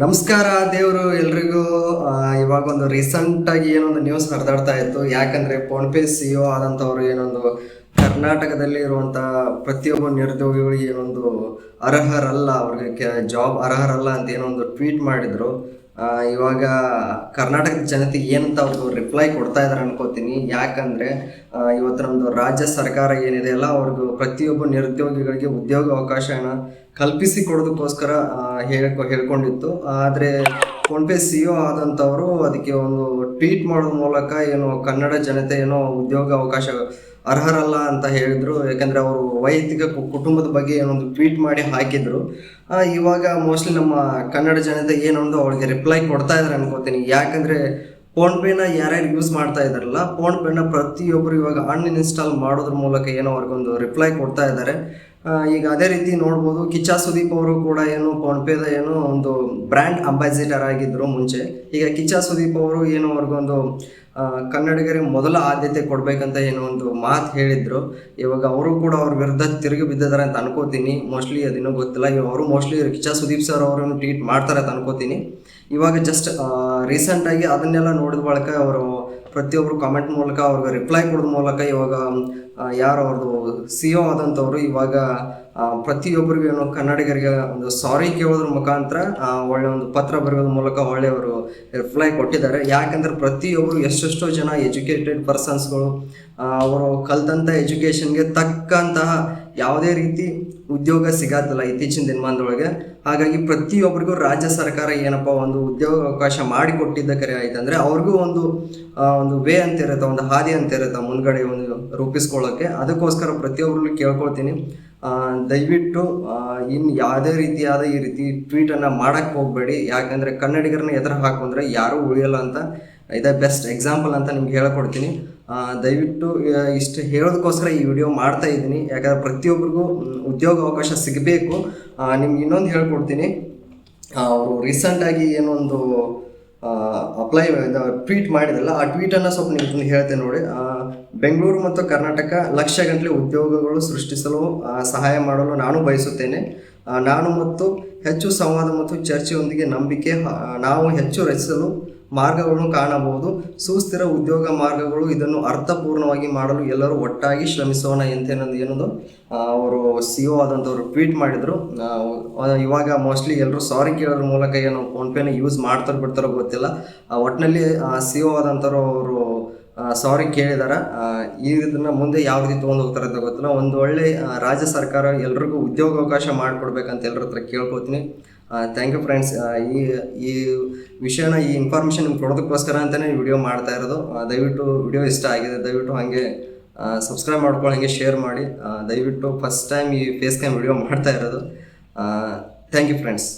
ನಮಸ್ಕಾರ ದೇವರು ಎಲ್ರಿಗೂ. ಇವಾಗ ಒಂದು ರೀಸೆಂಟ್ ಆಗಿ ಏನೊಂದು ನ್ಯೂಸ್ ಹರಿದಾಡ್ತಾ ಇತ್ತು. ಯಾಕಂದ್ರೆ ಫೋನ್ ಪೇ ಸಿಇಒ ಆದಂಥವ್ರು ಏನೊಂದು ಕರ್ನಾಟಕದಲ್ಲಿ ಇರುವಂತ ಪ್ರತಿಯೊಬ್ಬ ನಿರುದ್ಯೋಗಿಗಳಿಗೆ ಏನೊಂದು ಅರ್ಹರಲ್ಲ, ಅವ್ರಿಗೆ ಜಾಬ್ ಅರ್ಹರಲ್ಲ ಅಂತ ಏನೊಂದು ಟ್ವೀಟ್ ಮಾಡಿದ್ರು. ಇವಾಗ ಕರ್ನಾಟಕದ ಜನತೆ ಏನಂತ ಅವ್ರದ್ದು ರಿಪ್ಲೈ ಕೊಡ್ತಾ ಇದಾರೆ ಅನ್ಕೋತೀನಿ. ಯಾಕಂದ್ರೆ ಇವತ್ತು ನಮ್ದು ರಾಜ್ಯ ಸರ್ಕಾರ ಏನಿದೆ ಅಲ್ಲ ಅವ್ರಿಗೂ ಪ್ರತಿಯೊಬ್ಬ ನಿರುದ್ಯೋಗಿಗಳಿಗೆ ಉದ್ಯೋಗ ಅವಕಾಶನ ಕಲ್ಪಿಸಿ ಕೊಡೋದಕ್ಕೋಸ್ಕರ ಹೇಳ್ಕೊಂಡಿತ್ತು. ಆದರೆ ಫೋನ್ಪೇ ಸಿ ಒ ಆದಂಥವರು ಅದಕ್ಕೆ ಒಂದು ಟ್ವೀಟ್ ಮಾಡೋದ್ರ ಮೂಲಕ ಏನು ಕನ್ನಡ ಜನತೆ ಏನೋ ಉದ್ಯೋಗ ಅವಕಾಶ ಅರ್ಹರಲ್ಲ ಅಂತ ಹೇಳಿದ್ರು. ಯಾಕಂದ್ರೆ ಅವರು ವೈಯಕ್ತಿಕ ಕುಟುಂಬದ ಬಗ್ಗೆ ಏನೊಂದು ಟ್ವೀಟ್ ಮಾಡಿ ಹಾಕಿದ್ರು. ಇವಾಗ ಮೋಸ್ಟ್ಲಿ ನಮ್ಮ ಕನ್ನಡ ಜನತೆ ಏನೊಂದು ಅವ್ರಿಗೆ ರಿಪ್ಲೈ ಕೊಡ್ತಾ ಇದಾರೆ ಅನ್ಕೋತೀನಿ. ಯಾಕಂದ್ರೆ ಫೋನ್ಪೇನ ಯಾರ್ಯಾರು ಯೂಸ್ ಮಾಡ್ತಾ ಇದ್ದಾರಲ್ಲ ಫೋನ್ಪೇನ ಪ್ರತಿಯೊಬ್ಬರು ಇವಾಗ ಅನ್ಇನ್ಸ್ಟಾಲ್ ಮಾಡೋದ್ರ ಮೂಲಕ ಏನೋ ಅವ್ರಿಗೊಂದು ರಿಪ್ಲೈ ಕೊಡ್ತಾ ಇದ್ದಾರೆ ಈಗ ಅದೇ ರೀತಿ ನೋಡ್ಬೋದು ಕಿಚ್ಚ ಸುದೀಪ್ ಅವರು ಕೂಡ ಏನು ಫೋನ್ಪೇದ ಏನು ಒಂದು ಬ್ರ್ಯಾಂಡ್ ಅಂಬಾಸಿಡರ್ ಆಗಿದ್ರು ಮುಂಚೆ. ಈಗ ಕಿಚ್ಚ ಸುದೀಪ್ ಅವರು ಏನು ಅವ್ರಿಗೊಂದು ಕನ್ನಡಿಗರಿಗೆ ಮೊದಲ ಆದ್ಯತೆ ಕೊಡಬೇಕಂತ ಏನೋ ಒಂದು ಮಾತು ಹೇಳಿದ್ರು. ಇವಾಗ ಅವರು ಕೂಡ ಅವ್ರ ವಿರುದ್ಧ ತಿರುಗಿ ಬಿದ್ದಿದ್ದಾರೆ ಅಂತ ಅನ್ಕೋತೀನಿ. ಮೋಸ್ಟ್ಲಿ ಅದಿನ್ನೂ ಗೊತ್ತಿಲ್ಲ. ಇವಾಗ ಅವರು ಮೋಸ್ಟ್ಲಿ ಕಿಚಾ ಸುದೀಪ್ ಸರ್ ಅವರನ್ನು ಟ್ವೀಟ್ ಮಾಡ್ತಾರೆ ಅಂತ ಅನ್ಕೋತೀನಿ. ಇವಾಗ ಜಸ್ಟ್ ರೀಸೆಂಟಾಗಿ ಅದನ್ನೆಲ್ಲ ನೋಡಿದ ಬಳಿಕ ಅವರು ಪ್ರತಿಯೊಬ್ಬರು ಕಾಮೆಂಟ್ ಮೂಲಕ ಅವ್ರಿಗೆ ರಿಪ್ಲೈ ಕೊಡೋದ್ರ ಮೂಲಕ ಇವಾಗ ಯಾರು ಅವ್ರದ್ದು ಸಿ ಒ ಆದಂಥವ್ರು ಇವಾಗ ಪ್ರತಿಯೊಬ್ಬರಿಗೂ ಏನೋ ಕನ್ನಡಿಗರಿಗೆ ಒಂದು ಸಾರಿ ಕೇಳೋದ್ರ ಮುಖಾಂತರ ಒಳ್ಳೆ ಒಂದು ಪತ್ರ ಬರೆಯೋದ್ರ ಮೂಲಕ ಒಳ್ಳೆ ಅವರು ರಿಪ್ಲೈ ಕೊಟ್ಟಿದ್ದಾರೆ. ಯಾಕಂದ್ರೆ ಪ್ರತಿಯೊಬ್ಬರು ಎಷ್ಟೆಷ್ಟೋ ಜನ ಎಜುಕೇಟೆಡ್ ಪರ್ಸನ್ಸ್ಗಳು ಅವರು ಕಲ್ತಂಥ ಎಜುಕೇಷನ್ಗೆ ತಕ್ಕಂತಹ ಯಾವುದೇ ರೀತಿ ಉದ್ಯೋಗ ಸಿಗತ್ತಲ್ಲ ಇತ್ತೀಚಿನ ದಿನಮಾನದೊಳಗೆ. ಹಾಗಾಗಿ ಪ್ರತಿಯೊಬ್ಬರಿಗೂ ರಾಜ್ಯ ಸರ್ಕಾರ ಏನಪ್ಪ ಒಂದು ಉದ್ಯೋಗ ಅವಕಾಶ ಮಾಡಿಕೊಟ್ಟಿದ್ದ ಕರೆ ಆಯ್ತಂದ್ರೆ ಅವ್ರಿಗೂ ಒಂದು ಒಂದು ವೇ ಅಂತ ಇರುತ್ತೆ, ಒಂದು ಹಾದಿ ಅಂತ ಇರುತ್ತೆ ಮುಂದ್ಗಡೆ ಒಂದು ರೂಪಿಸ್ಕೊಳ್ಳೋಕೆ ಅದಕ್ಕೋಸ್ಕರ ಪ್ರತಿಯೊಬ್ಬರಲ್ಲೂ ಕೇಳ್ಕೊಳ್ತೀನಿ. ದಯವಿಟ್ಟು ಇನ್ನು ಯಾವುದೇ ರೀತಿಯಾದ ಈ ರೀತಿ ಟ್ವೀಟನ್ನು ಮಾಡೋಕ್ಕೆ ಹೋಗಬೇಡಿ. ಯಾಕಂದರೆ ಕನ್ನಡಿಗರನ್ನ ಎದುರು ಹಾಕೊಂಡ್ರೆ ಯಾರೂ ಉಳಿಯಲ್ಲ ಅಂತ. ಇದೇ ಬೆಸ್ಟ್ ಎಕ್ಸಾಂಪಲ್ ಅಂತ ನಿಮ್ಗೆ ಹೇಳ್ಕೊಡ್ತೀನಿ. ದಯವಿಟ್ಟು ಇಷ್ಟು ಹೇಳೋದಕ್ಕೋಸ್ಕರ ಈ ವಿಡಿಯೋ ಮಾಡ್ತಾ ಇದ್ದೀನಿ. ಯಾಕಂದ್ರೆ ಪ್ರತಿಯೊಬ್ಬರಿಗೂ ಉದ್ಯೋಗ ಅವಕಾಶ ಸಿಗಬೇಕು. ನಿಮ್ಗೆ ಇನ್ನೊಂದು ಹೇಳ್ಕೊಡ್ತೀನಿ. ಅವರು ರೀಸೆಂಟಾಗಿ ಏನೊಂದು ಅಪ್ಲೈ ಟ್ವೀಟ್ ಮಾಡಿದಲ್ಲ, ಆ ಟ್ವೀಟನ್ನು ಸ್ವಲ್ಪ ನಿಮ್ಗೆ ಹೇಳ್ತೇನೆ ನೋಡಿ. ಬೆಂಗಳೂರು ಮತ್ತು ಕರ್ನಾಟಕ ಲಕ್ಷ ಗಂಟಲೆ ಉದ್ಯೋಗಗಳು ಸೃಷ್ಟಿಸಲು ಸಹಾಯ ಮಾಡಲು ನಾನು ಬಯಸುತ್ತೇನೆ. ನಾನು ಮತ್ತು ಹೆಚ್ಚು ಸಂವಾದ ಮತ್ತು ಚರ್ಚೆಯೊಂದಿಗೆ ನಂಬಿಕೆ ನಾವು ಹೆಚ್ಚು ರಚಿಸಲು ಮಾರ್ಗಗಳನ್ನು ಕಾಣಬಹುದು. ಸುಸ್ಥಿರ ಉದ್ಯೋಗ ಮಾರ್ಗಗಳು ಇದನ್ನು ಅರ್ಥಪೂರ್ಣವಾಗಿ ಮಾಡಲು ಎಲ್ಲರೂ ಒಟ್ಟಾಗಿ ಶ್ರಮಿಸೋಣ ಎಂತೇನೊಂದು ಏನದು ಅವರು ಸಿ ಒ ಆದಂಥವ್ರು ಟ್ವೀಟ್ ಮಾಡಿದರು. ಇವಾಗ ಮೋಸ್ಟ್ಲಿ ಎಲ್ಲರೂ ಸಾರಿ ಕೇಳೋದ್ರ ಮೂಲಕ ಏನು ಫೋನ್ಪೇನ ಯೂಸ್ ಮಾಡ್ತಾರೆ ಬಿಡ್ತಾರೋ ಗೊತ್ತಿಲ್ಲ. ಒಟ್ಟಿನಲ್ಲಿ ಸಿ ಒ ಆದಂಥವ್ರು ಅವರು ಸಾರಿ ಕೇಳಿದಾರ. ಈ ಇದನ್ನ ಮುಂದೆ ಯಾವ ರೀತಿ ತೊಗೊಂಡು ಹೋಗ್ತಾರೆ ಅಂತ ಗೊತ್ತಿಲ್ಲ. ಒಂದು ಒಳ್ಳೆ ರಾಜ್ಯ ಸರ್ಕಾರ ಎಲ್ರಿಗೂ ಉದ್ಯೋಗಾವಕಾಶ ಮಾಡಿಕೊಡ್ಬೇಕಂತ ಎಲ್ಲರ ಹತ್ರ ಕೇಳ್ಕೊತೀನಿ. ಥ್ಯಾಂಕ್ ಯು ಫ್ರೆಂಡ್ಸ್ ಈ ಈ ವಿಷಯನ, ಈ ಇನ್ಫಾರ್ಮೇಷನ್ ನಿಮ್ಗೆ ಕೊಡೋದಕ್ಕೋಸ್ಕರ ಅಂತಲೇ ವಿಡಿಯೋ ಮಾಡ್ತಾ ಇರೋದು. ದಯವಿಟ್ಟು ವಿಡಿಯೋ ಇಷ್ಟ ಆಗಿದೆ, ದಯವಿಟ್ಟು ಹಾಗೆ ಸಬ್ಸ್ಕ್ರೈಬ್ ಮಾಡ್ಕೊಳ್ಳಿ, ಹಾಗೆ ಶೇರ್ ಮಾಡಿ. ದಯವಿಟ್ಟು ಫಸ್ಟ್ ಟೈಮ್ ಈ ಫೇಸ್ ಕ್ಯಾಮ್ ವಿಡಿಯೋ ಮಾಡ್ತಾ ಇರೋದು. Thank you friends